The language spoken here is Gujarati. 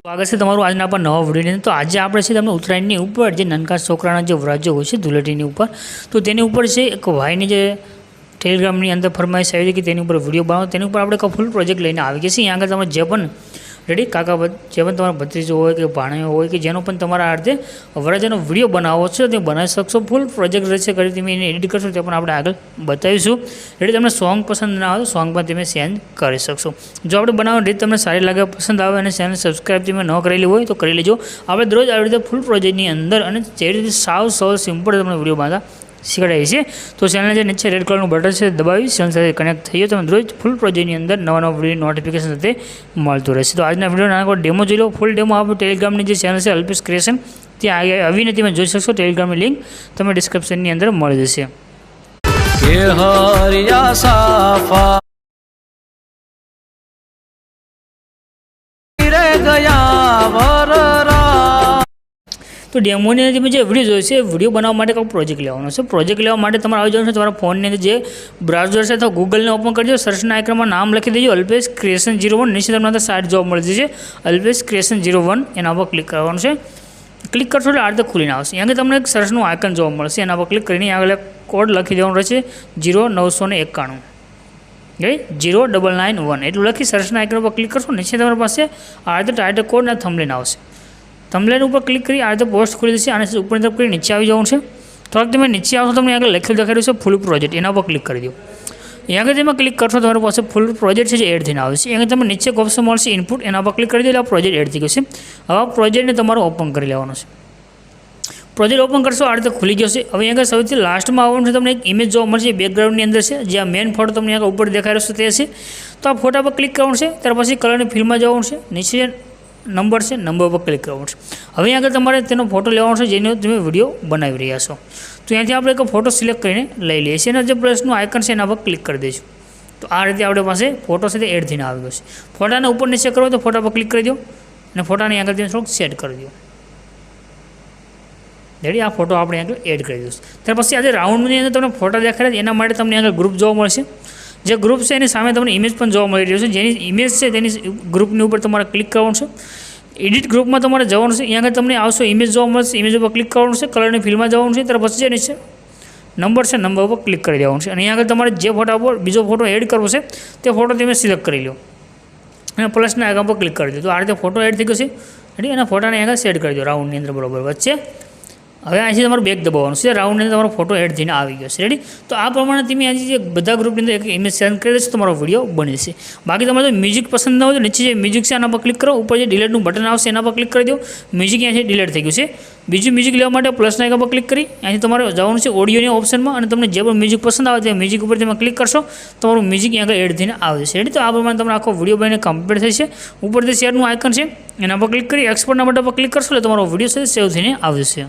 સ્વાગત છે તમારું આજના પણ નવા વિડીયોની તો આજે આપણે છે તમને ઉત્તરાયણની ઉપર જે નાનકા છોકરાના જે વ્રજો હોય છે ધૂળેટીની ઉપર, તો તેની ઉપર છે એક ભાઈની જે ટેલિગ્રામની અંદર ફરમાઈશ આવી હતી કે તેની ઉપર વીડિયો બનાવો. તેની ઉપર આપણે એક ફૂલ પ્રોજેક્ટ લઈને આવી ગયા છીએ આગળ તમે જે પણ રેડી? કાકા જે પણ તમારા ભત્રીજો હોય કે ભાણિયો હોય કે જેનો પણ તમારા અર્થે વરરાજાનો વીડિયો બનાવો છે તે બનાવી શકશો. ફૂલ પ્રોજેક્ટ રહેશે કરી તમે એને એડિટ કરશો, તે પણ આપણે આગળ બતાવીશું. રેડી, તમને સોંગ પસંદ ના આવે તો સોંગ પણ તમે સેન્ડ કરી શકશો. જો આપણે બનાવવાની રીત તમને સારી લાગે, પસંદ આવે અને ચેનલ સબસ્ક્રાઈબ તમે ન કરેલી હોય તો કરી લેજો. આપણે દરરોજ આવી રીતે ફૂલ પ્રોજેક્ટની અંદર અને જે રીતે સાવ સૌ સિમ્પલ તમને વીડિયો બાંધા શીખડાવી છે. તો ચેનલ જે નીચે રેડ કલરનું બટન છે, દબાવી ચેનલ સાથે કનેક્ટ થઈ ગયો, તમે રોજ ફૂલ પ્રોજેક્ટની અંદર નવા નવા વીડિયો નોટિફિકેશન સાથે મળતું રહેશે. તો આજના વીડિયો નાના ડેમો જોઈ લો ફૂલ ડેમો આપણું ટેલિગ્રામની જે ચેનલ છે અલ્પેશ ક્રિએશન ત્યાં આવીને તમે જોઈ શકશો. ટેલિગ્રામની લિંક તમે ડિસ્ક્રિપ્શનની અંદર મળી જશે. ગયા તો ડેમોની અંદર તમે જે વીડિયો જોઈશે એ વીડિયો બનાવવા માટે કોઈ પ્રોજેક્ટ લેવાનો છે. પ્રોજેક્ટ લેવા માટે તમારે આવી જવાનું છે, તમારા ફોનની અંદર જે બ્રાઉઝર છે અથવા ગૂગલને ઓપન કરજો સર્ચના આઇકનમાં નામ લખી દેજો, અલ્પેશ ક્રિએશન જીરો વન નીચે તમને અંદર સાઇટ જોવા મળી જશે. અલ્પેશ ક્રિએશન ઝીરો વન એના પર ક્લિક કરવાનું છે. ક્લિક કરશો એટલે આ રીતે ખુલીને આવશે. આગળ તમને એક સર્ચનું આઇકન જોવા મળશે, એના પર ક્લિક કરીને આગળ કોડ લખી દેવાનો રહેશે જીરો નવસો ને એકાણું. Right zero double nine one એટલું લખી સર્ચના આઇકન પર ક્લિક કરશો, નીચે તમારી પાસે આ રીતે ટાઇટલ કોડ અને થંબલેન આવશે. થંબલેન ઉપર ક્લિક કરી આ રીતે પોસ્ટ ખુલી જશે અને ઉપરની તરફ કરી નીચે આવી જવાનું છે. થોડાક તમે નીચે આવશો તમને આગળ લખેલું દેખાડ્યું છે ફૂલ પ્રોજેક્ટ એના ઉપર ક્લિક કરી દો. અહીંયા આગળ તમે ક્લિક કરશો, તમારી પાસે ફૂલ પ્રોજેક્ટ છે જે એડ થઈને આવશે અહીંયા તમે નીચે ઓપ્શન મળશે ઇનપુટ એના પર ક્લિક કરી દો એટલે આ પ્રોજેક્ટ એડ થઈ ગયો છે. હવે પ્રોજેક્ટને તમારે ઓપન કરી લેવાનો છે. પ્રોજેક્ટ ઓપન કરશો, આ રીતે ખુલી જશે. હવે અહીંયા સૌથી લાસ્ટમાં આવવાનું છે, તમને એક ઇમેજ જોવા મળશે બેકગ્રાઉન્ડની અંદર છે. જે આ મેન ફોટો તમને આગળ ઉપર દેખાઈ છે તે છે. તો આ ફોટા પર ક્લિક કરવાનું છે, ત્યાર પછી કલરની ફિલ્મમાં જવાનું છે. નીચે નંબર છે, નંબર પર ક્લિક કરવાનું છે હવે આગળ તમારે તેનો ફોટો લેવાનો છે, જેનો તમે વીડિયો બનાવી રહ્યા છો. તો ત્યાંથી આપણે એક ફોટો સિલેક્ટ કરીને લઈ લઈએ છીએ અને જે પ્લસનું આઇકન છે એના પર ક્લિક કરી દઈશું. તો આ રીતે આપણી પાસે ફોટો છે તે એડ થઈને આવી ગયો છે. ફોટાને ઉપર નીચે કરો તો ફોટા પર ક્લિક કરી દો અને ફોટાની આગળ તમે થોડુંક સેટ કરી દો. રેડી આ ફોટો આપણે આગળ એડ કરી દઈશું. ત્યાર પછી આજે રાઉન્ડની અંદર તમને ફોટા દેખાડે એના માટે તમને આગળ ગ્રુપ જોવા મળશે. જે ગ્રુપ છે એની સામે તમને ઇમેજ પણ જોવા મળી રહ્યો છે. જેની ઇમેજ છે તેની ગ્રુપની ઉપર તમારે ક્લિક કરવાનું છે. એડિટ ગ્રુપમાં તમારે જવાનું છે. અહીંયા આગળ તમને આવશો ઇમેજ જોવા મળશે. ઇમેજ ઉપર ક્લિક કરવાનું છે. કલરની ફિલ્મમાં જવાનું છે. ત્યાર પછી જે છે નંબર છે. નંબર ઉપર ક્લિક કરી દેવાનું છે. અને અહીંયા આગળ તમારે જે ફોટા ઉપર બીજો ફોટો એડ કરવો છે, તે ફોટો તમે સિલેક્ટ કરી લો. અને પ્લસના આગળ પર ક્લિક કરી દો. તો આ રીતે ફોટો એડ થઈ ગયો છે. રેડી અને ફોટાને આગળ સેટ કરી દો. રાઉન્ડની અંદર બરાબર. વચ્ચે હવે અહીંથી તમારું બેક દબાવવાનું છે. રાઉન્ડની અંદર તમારો ફોટો એડ થઈને આવી ગયો છે. રેડી તો આ પ્રમાણે તમે અહીંથી જે બધા ગ્રુપની અંદર એક ઇમેજ સેન્ડ કરી દેશો તમારો વીડિયો બની જશે બાકી તમારે જો મ્યુઝિક પસંદ ન હોય તો નીચે જે મ્યુઝિક છે આના પર ક્લિક કરો. ઉપર જે ડિલેટનું બટન આવશે એના પર ક્લિક કરી દો. મ્યુઝિક અહીંયાથી ડિલેટ થઈ ગયું છે. બીજું મ્યુઝિક લેવા માટે પ્લસના આઇકન પર ક્લિક કરી. અહીંથી તમારે જવાનું છે ઓડિયોની ઓપ્શનમાં અને તમને જે પણ મ્યુઝિક પસંદ આવે તે મ્યુઝિક ઉપર તમે ક્લિક કરશો, તમારું મ્યુઝિક અહીં આગળ એડ થઈને આવે છે. રેડી તો આ પ્રમાણે તમારે આખો વીડિયો બનીને કમ્પ્લીટ થશે ઉપરથી શેરનું આઇકન છે, એના પર ક્લિક કરી. એક્સપોર્ટના બટન પર ક્લિક કરશો એટલે તમારો વીડિયો છે સેવ થઈને આવશે.